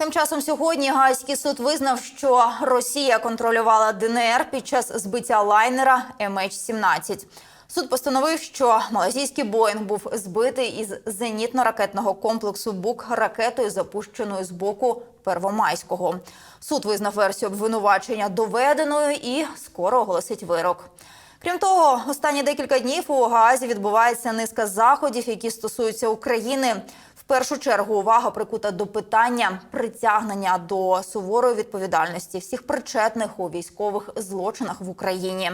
Тим часом сьогодні Гаазький суд визнав, що Росія контролювала ДНР під час збиття лайнера MH17. Суд постановив, що малазійський Боїнг був збитий із зенітно-ракетного комплексу БУК ракетою, запущеною з боку Первомайського. Суд визнав версію обвинувачення доведеною і скоро оголосить вирок. Крім того, останні декілька днів у Гаазі відбувається низка заходів, які стосуються України. Першу чергу увага прикута до питання притягнення до суворої відповідальності всіх причетних у військових злочинах в Україні.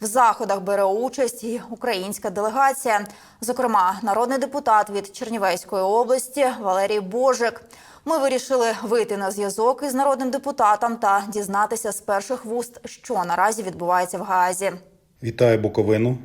В заходах бере участь і українська делегація, зокрема, народний депутат від Чернівецької області Валерій Божик. Ми вирішили вийти на зв'язок із народним депутатом та дізнатися з перших вуст, що наразі відбувається в Гаазі. Вітаю Буковину.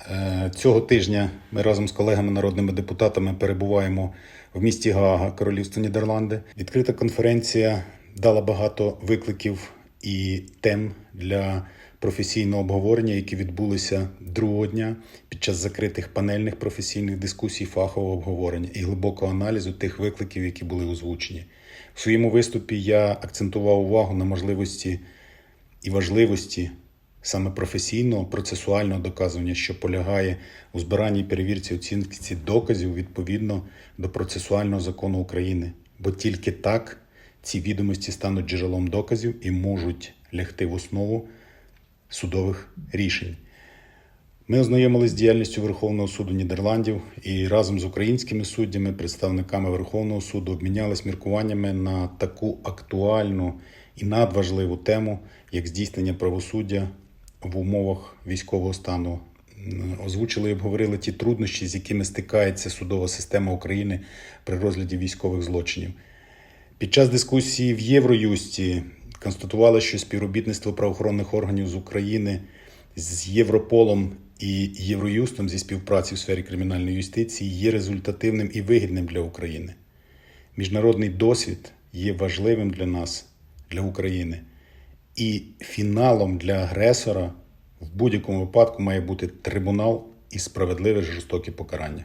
Е, Цього тижня ми разом з колегами народними депутатами перебуваємо в місті Гаага, Королівство Нідерланди. Відкрита конференція дала багато викликів і тем для професійного обговорення, які відбулися другого дня під час закритих панельних професійних дискусій, фахового обговорення і глибокого аналізу тих викликів, які були озвучені. В своєму виступі я акцентував увагу на можливості і важливості саме професійного процесуального доказування, що полягає у збиранні і перевірці оцінці доказів відповідно до процесуального закону України. Бо тільки так ці відомості стануть джерелом доказів і можуть лягти в основу судових рішень. Ми ознайомилися з діяльністю Верховного суду Нідерландів і разом з українськими суддями, представниками Верховного суду, обмінялись міркуваннями на таку актуальну і надважливу тему, як здійснення правосуддя в умовах військового стану. Озвучили і обговорили ті труднощі, з якими стикається судова система України при розгляді військових злочинів. Під час дискусії в Євроюсті констатували, що співробітництво правоохоронних органів з України з Європолом і Євроюстом зі співпраці в сфері кримінальної юстиції є результативним і вигідним для України. Міжнародний досвід є важливим для нас, для України. І фіналом для агресора в будь-якому випадку має бути трибунал і справедливе жорстоке покарання.